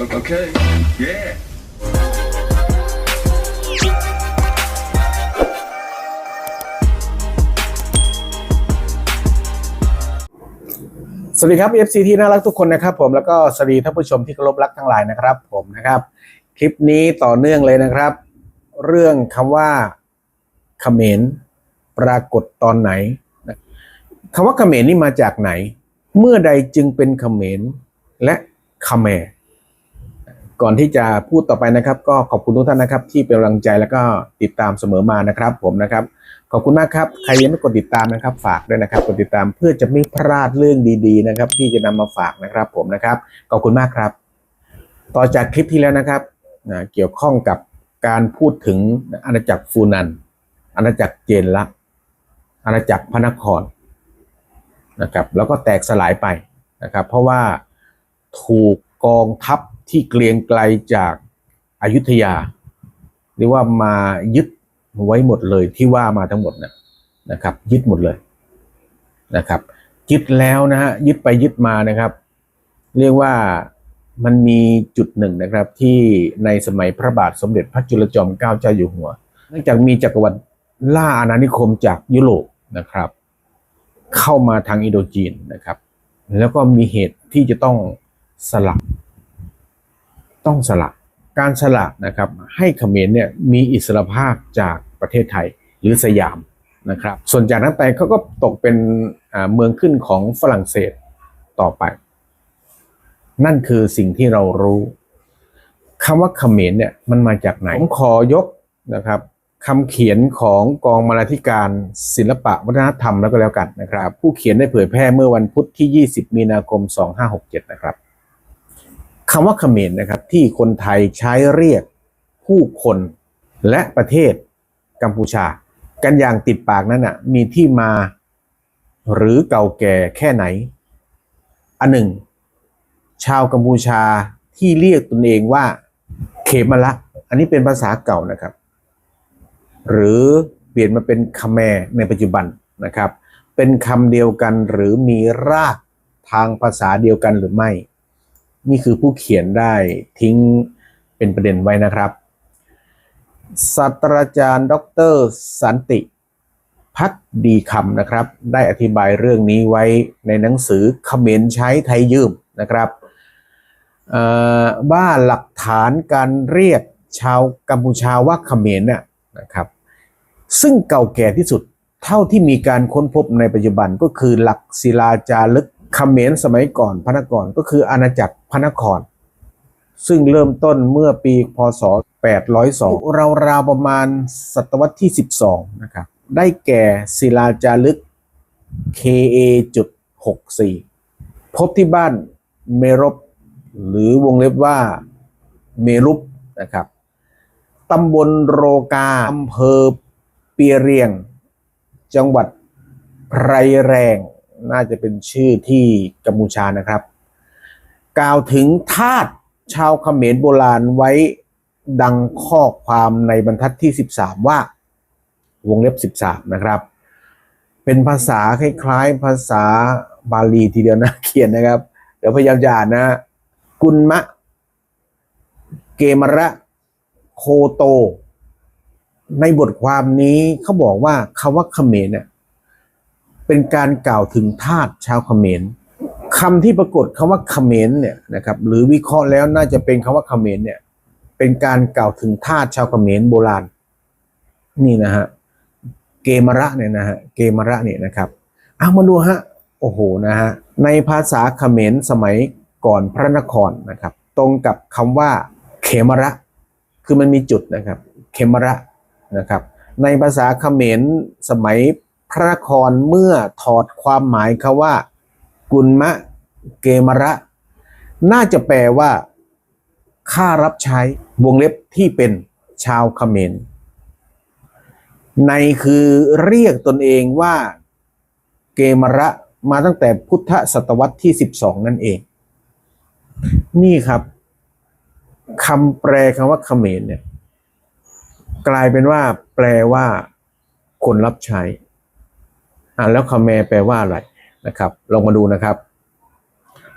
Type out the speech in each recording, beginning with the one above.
Okay. Yeah. สวัสดีครับ FC ที่น่ารักทุกคนนะครับ ผมแล้วก็สวัสดีท่านผู้ชมที่เคารพรักทั้งหลายนะครับ ผมนะครับ คลิปนี้ต่อเนื่องเลยนะครับ เรื่องคำว่าเขมรปรากฏตอนไหนคำว่าเขมรนี่มาจากไหน เมื่อใดจึงเป็นเขมรและคแมร ก่อนที่จะพูดต่อไปนะครับ ก็ขอบคุณทุกท่านนะครับ ที่เป็นกำลังใจแล้วก็ติดตามเสมอมานะครับ ผมนะครับ ขอบคุณมากครับใครยังไม่กดติดตามนะครับ ฝากด้วยนะครับ กดติดตามเพื่อจะไม่พลาดเรื่องดี ๆ นะครับ ที่จะนำมาฝากนะครับ ผมนะครับขอบคุณมากครับ ต่อจากคลิปที่แล้วนะครับนะเกี่ยวข้องกับการพูดถึงอาณาจักรฟูนัน อาณาจักรเจนละอาณาจักรพระนครนะครับ แล้วก็แตกสลายไปนะครับ เพราะว่าถูกกองทัพ ที่เกรียงไกลจากอายุทยาหรือว่ามายึดไว้หมดเลยที่ว่ามาทั้งหมดนะนะครับ ยึดหมดเลยนะครับยึดแล้วนะฮะยึดไปยึดมานะครับ เรียกว่ามันมีจุดหนึ่งนะครับ ที่ในสมัยพระบาทสมเด็จพระจุลจอมเกล้าเจ้าอยู่หัวเนื่องจากมีจักรวรรดิล่าอาณานิคมจากยุโรปนะครับ เข้ามาทางอินโดจีนนะครับ แล้วก็มีเหตุที่จะต้องสลับ ต้องสละการสละนะครับให้เขมรเนี่ยมีอิสรภาพจากประเทศไทยหรือสยามนะครับส่วนจากนั้นไปเขาก็ตกเป็นเมืองขึ้นของฝรั่งเศสต่อไป นั่นคือสิ่งที่เรารู้คำว่าเขมรเนี่ยมันมาจากไหนผมขอยกนะครับคำเขียนของกองมาลาธิการศิลปะวัฒนธรรมแล้วก็แล้วกันนะครับ ผู้เขียนได้เผยแพร่เมื่อวันพุธที่ 20 มีนาคม 2567 นะครับ คำว่าเขมรนะครับที่คนไทยใช้เรียกผู้คนและประเทศกัมพูชา กันอย่างติดปากนั้นอะมีที่มาหรือเก่าแก่แค่ไหน อันหนึ่ง ชาวกัมพูชาที่เรียกตนเองว่าเขมละ อันนี้เป็นภาษาเก่านะครับ หรือเปลี่ยนมาเป็นคแมรในปัจจุบันนะครับ เป็นคำเดียวกันหรือมีรากทางภาษาเดียวกันหรือไม่ นี่คือผู้เขียนได้ทิ้งเป็นประเด็นไว้นะครับศาสตราจารย์ดอกเตอรสันติพักดีคำนะครับ ได้อธิบายเรื่องนี้ไว้ในหนังสือเขมรใช้ไทยยืมนะครับเอ่อว่าหลักฐานการเรียกชาวกัมพูชาว่าเขมรน่ะนะครับ ซึ่งเก่าแก่ที่สุดเท่าที่มีการค้นพบในปัจจุบันก็คือหลักศิลาจารึก ขมรสมัยก่อนพระนครก็คืออาณาจักรพระนคร ซึ่งเริ่มต้นเมื่อปีพศ 802 ราวๆประมาณศตวรรษที่ 12 นะครับ ได้แก่ศิลาจารึก KA จุด64 พบที่บ้านเมรบหรือวงเล็บว่าเมรุปนะครับตำบลโรกาอำเภอเปียเรียง จังหวัดไพรแรง น่าจะเป็นชื่อที่กัมพูชานะครับ กล่าวถึงทาสชาวเขมรโบราณไว้ดังข้อความในบรรทัดที่ 13 ว่า วงเล็บ 13 นะครับ เป็นภาษาคล้ายๆ ภาษาบาลีทีเดียวนะเขียนนะครับ เดี๋ยวพยายามจะอ่านนะ กุลมะ เกมระโคโต ในบทความนี้เขาบอกว่าคำว่าเขมรเนี่ย เป็นการกล่าวถึงทาสชาวเขมรคำที่ปรากฏคำว่าเขมรเนี่ยนะครับหรือวิเคราะห์แล้วน่าจะเป็นคำว่าเขมรเนี่ยเป็นการกล่าวถึงทาสชาวเขมรโบราณ นี่นะฮะเกมระเนี่ยนะฮะเกมระเนี่ยนะครับเอามาดูฮะโอ้โหนะฮะในภาษาเขมรสมัยก่อนพระนครนะครับ ตรงกับคำว่าเขมระคือมันมีจุดนะครับเขมระนะครับในภาษาเขมรสมัย พระนครเมื่อถอดความหมายคาว่า กุลมะเกมระ น่าจะแปลว่าข้ารับใช้วงเล็บที่เป็นชาวเขมรในคือเรียกตนเองว่าเกมระมาตั้งแต่พุทธศตวรรษที่ 12 นั่นเอง นี่ครับคำแปลคำว่าเขมรเนี่ย กลายเป็นว่า แปลว่า คนรับใช้ อะแล้วคำแมแปลว่าอะไรนะครับลองมาดูนะครับ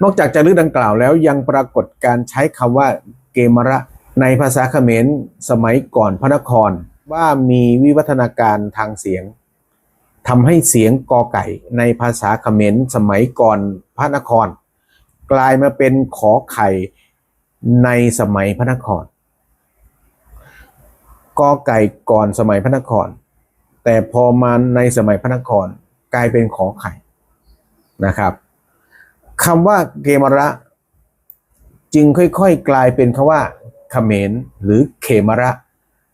นอกจากจารึกดังกล่าวแล้วยังปรากฏการใช้คำว่าเกมระในภาษาเขมรสมัยก่อนพระนครว่ามีวิวัฒนาการทางเสียงทำให้เสียงกอไก่ในภาษาเขมรสมัยก่อนพระนคร กลายมาเป็นขอไข่ในสมัยพระนครกอไก่ก่อนสมัยพระนคร แต่พอมาในสมัยพระนคร กลายเป็นขอไข่นะครับคำว่าเกมระ จึงค่อยๆกลายเป็นคำว่าเขมรหรือเขมระ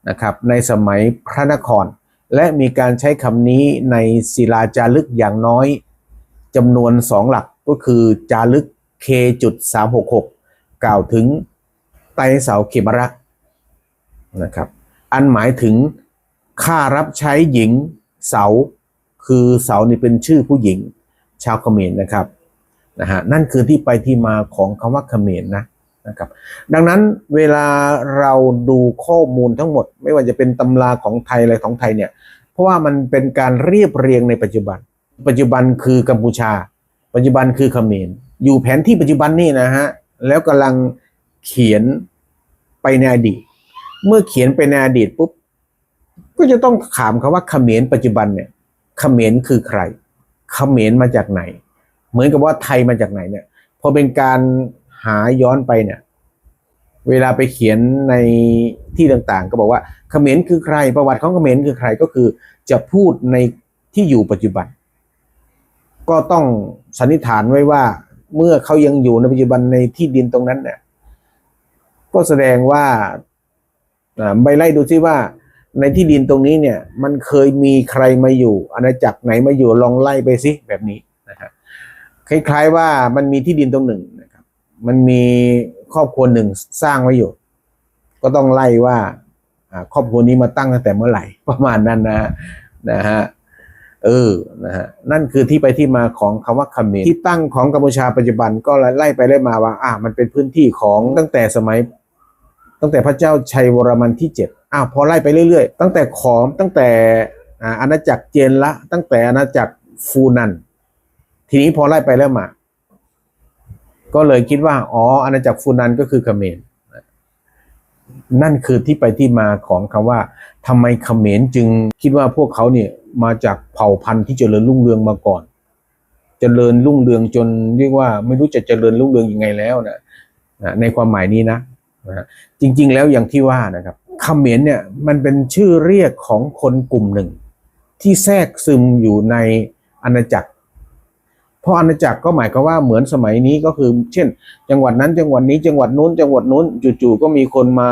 นะครับในสมัยพระนคร และมีการใช้คำนี้ในศิลาจารึกอย่างน้อยจำนวนสองหลักก็คือจารึก K.366 กล่าวถึงไตเสาเขมระนะครับ อันหมายถึงค่ารับใช้หญิงเสา คือเสานี่เป็นชื่อผู้หญิงชาวเขมรนะครับนะฮะนั่นคือที่ไปที่มาของคำว่าเขมรนะนะครับดังนั้นเวลาเราดูข้อมูลทั้งหมด ไม่ว่าจะเป็นตำราของไทยอะไรของไทยเนี่ยเพราะว่ามันเป็นการเรียบเรียงในปัจจุบัน ปัจจุบันคือกัมพูชา ปัจจุบันคือเขมรอยู่แผนที่ปัจจุบันนี่นะฮะแล้วกำลังเขียนไปในอดีต เมื่อเขียนไปในอดีตปุ๊บก็จะต้องถามเขาว่าเขมรปัจจุบันเนี่ย เขมรคือใครเขมรมาจากไหน เหมือนกับว่าไทยมาจากไหนเนี่ย พอเป็นการหาย้อนไปเนี่ย เวลาไปเขียนในที่ต่างๆ ก็บอกว่าเขมรคือใคร ประวัติของเขมรคือใครก็คือ จะพูดในที่อยู่ปัจจุบัน ก็ต้องสันนิษฐานไว้ว่า เมื่อเขายังอยู่ในปัจจุบันในที่ดินตรงนั้นเนี่ยก็แสดงว่าอ่าไปไล่ดูซิว่า ในที่ดินตรงนี้เนี่ย มันเคยมีใครมาอยู่ อาณาจักรไหนมาอยู่ลองไล่ไปสิแบบนี้นะฮะคล้ายๆว่ามันมีที่ดินตรงหนึ่งนะครับ มันมีครอบครัวหนึ่งสร้างไว้อยู่ ก็ต้องไล่ว่าครอบครัวนี้มาตั้งตั้งแต่เมื่อไหร่ประมาณนั้นนะนะฮะเออนะฮะนั่นคือที่ไปที่มาของคำว่าเขมรที่ตั้งของกัมพูชาปัจจุบันก็ไล่ไปไล่มาว่าอ่ามันเป็นพื้นที่ของตั้งแต่สมัย ตั้งแต่พระเจ้าชัยวรมันที่เจ็ด อ้าวพอไล่ไปเรื่อยๆ ตั้งแต่ขอมตั้งแต่อาอาณาจักรเจนละ ตั้งแต่อาณาจักรฟูนัน ทีนี้พอไล่ไปแล้วมา ก็เลยคิดว่า อ๋ออาณาจักรฟูนันก็คือเขมรนั่นคือที่ไปที่มาของคำว่าทำไมเขมรจึงคิดว่าพวกเขาเนี่ยมาจากเผ่าพันธุ์ที่เจริญรุ่งเรืองมาก่อน เจริญรุ่งเรืองจนเรียกว่าไม่รู้จะเจริญรุ่งเรืองยังไงแล้วนะในความหมายนี้นะจริง ๆ แล้วอย่างที่ว่านะครับ เขมรเนี่ยมันเป็นชื่อเรียกของคนกลุ่มหนึ่ง ที่แทรกซึมอยู่ในอาณาจักรเพราะอาณาจักรก็หมายความว่าเหมือนสมัยนี้ก็คือ เช่น จังหวัดนั้นจังหวัดนี้จังหวัดนู้น จังหวัดนู้นจู่ๆก็มีคนมา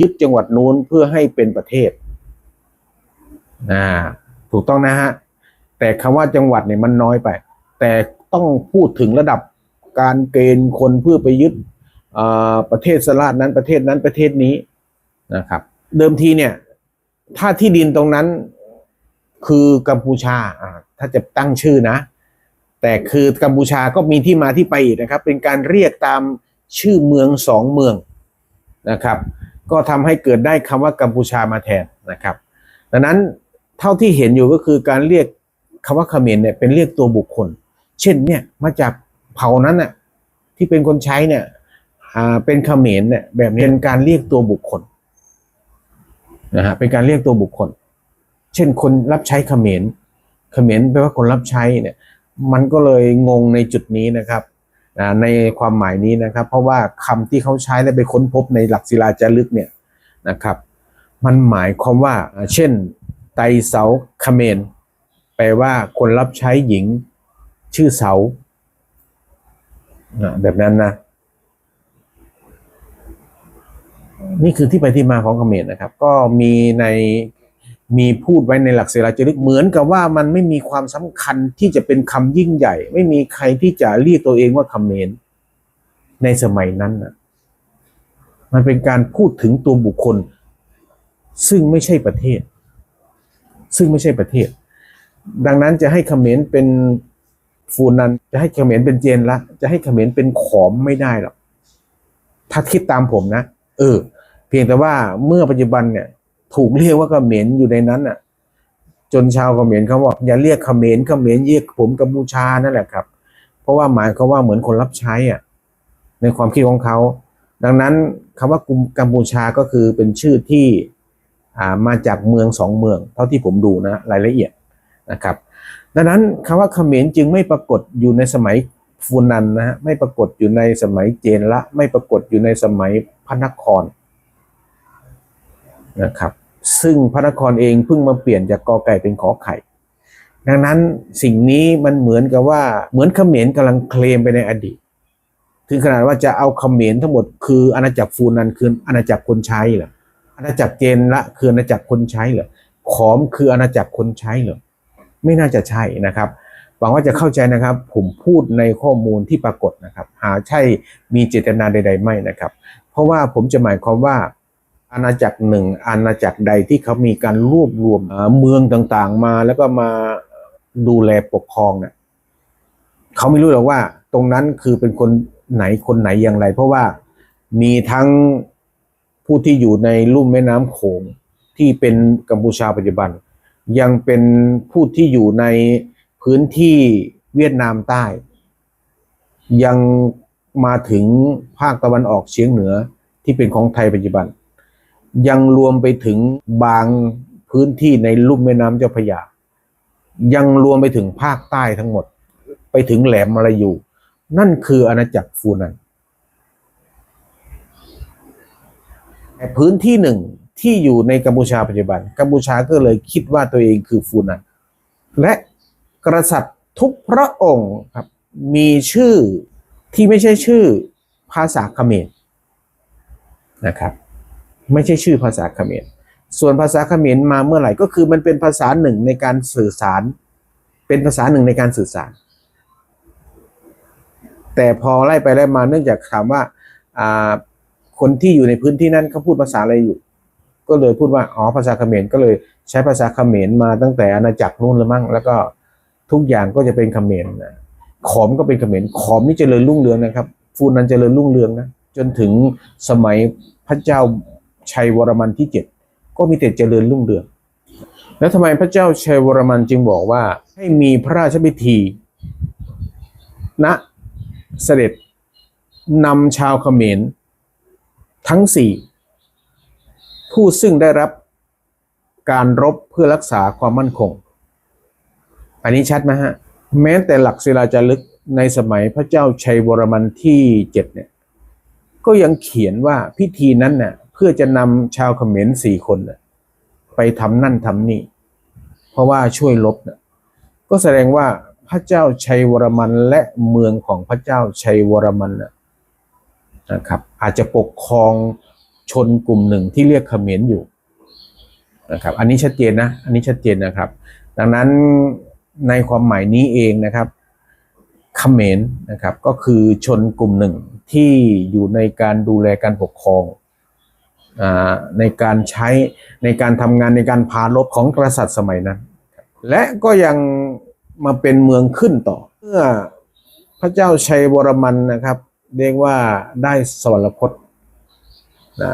ยึดจังหวัดนู้นเพื่อให้เป็นประเทศอ่าถูกต้องนะฮะแต่คำว่าจังหวัดเนี่ยมันน้อยไป แต่ต้องพูดถึงระดับการเกณฑ์คนเพื่อไปยึดประเทศสลาดนั้นประเทศนั้นประเทศนี้ นะครับ เดิมทีเนี่ย ถ้าที่ดินตรงนั้นคือกัมพูชาถ้าจะตั้งชื่อนะ แต่คือกัมพูชาก็มีที่มาที่ไปอีกนะครับ เป็นการเรียกตามชื่อเมืองสองเมืองนะครับ ก็ทำให้เกิดได้คำว่ากัมพูชามาแทนนะครับ ดังนั้นเท่าที่เห็นอยู่ก็คือการเรียกคำว่าเขมรเนี่ยเป็นเรียกตัวบุคคล เช่นเนี่ยมาจากเผ่านั้นน่ะที่เป็นคนใช้เนี่ยอ่าเป็นเขมรเนี่ยแบบเป็นการเรียกตัวบุคคล นะฮะเป็นการเรียกตัวบุคคล เช่นคนรับใช้เขมรเขมรแปลว่าคนรับใช้เนี่ยมันก็เลยงงในจุดนี้นะครับในความหมายนี้นะครับ เพราะว่าคำที่เขาใช้และไปค้นพบในหลักศิลาจารึกเนี่ยนะครับ มันหมายความว่าเช่น ไตเสาเขมรแปลว่าคนรับใช้หญิงชื่อเสาอ่าแบบนั้นนะ นี่คือที่ไปที่มาของเขมรนะครับ ก็มีในมีพูดไว้ในหลักเสราจารึกเหมือนกับว่ามันไม่มีความสำคัญที่จะเป็นคำยิ่งใหญ่ ไม่มีใครที่จะเรียกตัวเองว่าเขมรในสมัยนั้นนะมันเป็นการพูดถึงตัวบุคคล ซึ่งไม่ใช่ประเทศ ซึ่งไม่ใช่ประเทศ ดังนั้นจะให้เขมรเป็นฟูนันจะให้เขมรเป็นเจนละ จะให้เขมรเป็นขอมไม่ได้หรอกถ้าคิดตามผมนะ เออ พียงแต่ว่าเมื่อปัจจุบันเนี่ย ถูกเรียกว่าเขมรอยู่ในนั้นน่ะ จนชาวเขมรเขาบอกอย่าเรียกเขมรเขมรเรียกผมกัมพูชานั่นแหละครับ เพราะว่าหมายเขาว่าเหมือนคนรับใช้อะในความคิดของเขา ดังนั้นคำว่ากุมกัมพูชาก็คือเป็นชื่อที่อ่ามาจากเมืองสองเมือง เท่าที่ผมดูนะรายละเอียดนะครับ ดังนั้นคำว่าเขมรจึงไม่ปรากฏอยู่ในสมัยฟูนันนะฮะไม่ปรากฏอยู่ในสมัยเจนละ ไม่ปรากฏอยู่ในสมัยพระนคร นะครับ ซึ่งพระนครเองเพิ่งมาเปลี่ยนจากกอไก่เป็นขอไข่ ดังนั้นสิ่งนี้มันเหมือนกับว่าเหมือนเขมรกำลังเคลมไปในอดีต ถึงขนาดว่าจะเอาเขมรทั้งหมดคืออาณาจักรฟูนันคืออาณาจักรคนใช้เหรออาณาจักรเจนละคืออาณาจักรคนใช้เหรอขอมคืออาณาจักรคนใช้เหรอไม่น่าจะใช่นะครับหวังว่าจะเข้าใจนะครับ ผมพูดในข้อมูลที่ปรากฏนะครับ หาใช่มีเจตนาใด ๆ ไม่นะครับ เพราะว่าผมจะหมายความว่า อาณาจักรหนึ่งอาณาจักรใดที่เขามีการรวบรวมเมืองต่างๆ มาแล้วก็มาดูแลปกครองเนี่ยเขาไม่รู้หรอกว่า ตรงนั้นคือเป็นคนไหนคนไหนอย่างไร เพราะว่ามีทั้งผู้ที่อยู่ในลุ่มแม่น้ำโขงที่เป็นกัมพูชาปัจจุบัน ยังเป็นผู้ที่อยู่ในพื้นที่เวียดนามใต้ ยังมาถึงภาคตะวันออกเฉียงเหนือที่เป็นของไทยปัจจุบัน ยังรวมไปถึงบางพื้นที่ในลุ่มแม่น้ำเจ้าพระยา ยังรวมไปถึงภาคใต้ทั้งหมด ไปถึงแหลมมาลายูนั่นคืออาณาจักรฟูนันแต่พื้นที่หนึ่งที่อยู่ในกัมพูชาปัจจุบัน กัมพูชาก็เลยคิดว่าตัวเองคือฟูนันและกษัตริย์ทุกพระองค์ครับมีชื่อที่ไม่ใช่ชื่อภาษาเขมรนะครับ ไม่ใช่ชื่อภาษาเขมรส่วนภาษาเขมรมาเมื่อไหร่ก็คือมันเป็นภาษาหนึ่งในการสื่อสาร เป็นภาษาหนึ่งในการสื่อสาร แต่พอไล่ไปไล่มาเนื่องจากถามว่าคนที่อยู่ในพื้นที่นั้นเขาพูดภาษาอะไรอยู่ ก็เลยพูดว่าอ๋อภาษาเขมรก็เลยใช้ภาษาเขมรมาตั้งแต่อาณาจักรนู่นแล้วมั่ง แล้วก็ทุกอย่างก็จะเป็นเขมรนะขอมก็เป็นเขมรขอมนี่เจริญรุ่งเรืองนะครับ ฟูนันเจริญรุ่งเรืองนะจนถึงสมัยพระเจ้า ชัยวรมันที่เจ็ดก็มีแต่เจริญรุ่งเรือง แล้วทำไมพระเจ้าชัยวรมันจึงบอกว่าให้มีพระราชพิธีณเสด็จนำชาวเขมรทั้งสี่ผู้ซึ่งได้รับการรบเพื่อรักษาความมั่นคง อันนี้ชัดไหมฮะ แม้แต่หลักศิลาจารึกในสมัยพระเจ้าชัยวรมันที่เจ็ดเนี่ย ก็ยังเขียนว่าพิธีนั้นน่ะ เพื่อจะนำชาวเขมรสี่คนน่ะไปทำนั่นทำนี่ เพราะว่าช่วยลบน่ะก็แสดงว่าพระเจ้าชัยวรมันและเมืองของพระเจ้าชัยวรมันน่ะนะครับ อาจจะปกครองชนกลุ่มหนึ่งที่เรียกเขมรอยู่นะครับ อันนี้ชัดเจนนะ อันนี้ชัดเจนนะครับ ดังนั้นในความหมายนี้เองนะครับเขมรนะครับ ก็คือชนกลุ่มหนึ่งที่อยู่ในการดูแลการปกครอง ในการใช้ในการทำงานในการพารบของกษัตริย์สมัยนั้น และก็ยังมาเป็นเมืองขึ้นต่อเมื่อพระเจ้าชัยวรมันนะครับ เรียกว่าได้สวรรคตนะ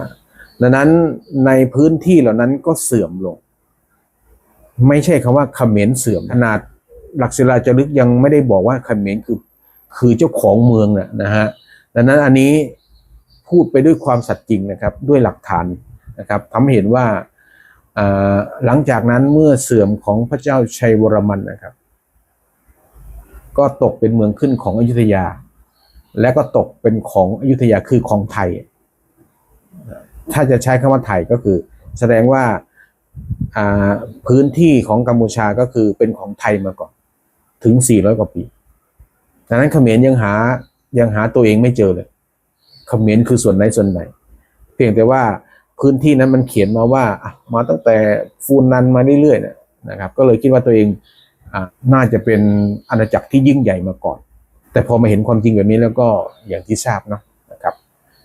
ดังนั้นในพื้นที่เหล่านั้นก็เสื่อมลง ไม่ใช่คำว่าเขมรเสื่อมขนาดหลักศิลาจารึกยังไม่ได้บอกว่าเขมรคือคือเจ้าของเมืองนะนะฮะดังนั้นอันนี้ พูดไปด้วยความสัตย์จริงนะครับ ด้วยหลักฐานนะครับทำให้เห็นว่าหลังจากนั้นเมื่อเสื่อมของพระเจ้าชัยวรมันนะครับ ก็ตกเป็นเมืองขึ้นของอยุธยา และก็ตกเป็นของอยุธยาคือของไทย ถ้าจะใช้คำว่าไทยก็คือ แสดงว่าอ่าพื้นที่ของกัมพูชาก็คือเป็นของไทยมาก่อน ถึง 400 กว่าปีดังนั้นเขมรยังหายังหาตัวเองไม่เจอเลย เขมรคือส่วนไหนส่วนไหน เพียงแต่ว่าพื้นที่นั้นมันเขียนมาว่ามาตั้งแต่ฟูนันมาเรื่อยๆนนะครับ ก็เลยคิดว่าตัวเองอน่าจะเป็นอาณาจักรที่ยิ่งใหญ่มาก่อน แต่พอมาเห็นความจริงแบบนี้แล้วก็อย่างที่ทราบเนาะนะครับ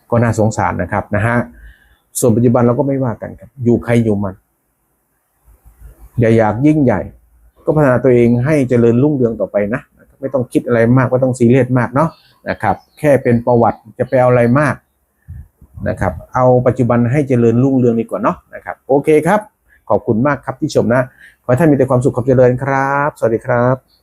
ก็น่าสงสารนะครับนะฮะส่วนปัจจุบันเราก็ไม่ว่ากันครับ อยู่ใครอยู่มัน อย่าอยากยิ่งใหญ่ ก็พัฒนาตัวเองให้เจริญรุ่งเรืองต่อไปนะ ไม่ต้องคิดอะไรมากไม่ต้องซีเรียสมากเนาะนะครับแค่เป็นประวัติจะไปเอาอะไรมากนะครับเอาปัจจุบันให้เจริญรุ่งเรืองดีกว่าเนาะนะครับโอเคครับ ขอบคุณมากครับที่ชมนะ ขอให้ท่านมีแต่ความสุขความเจริญครับ สวัสดีครับ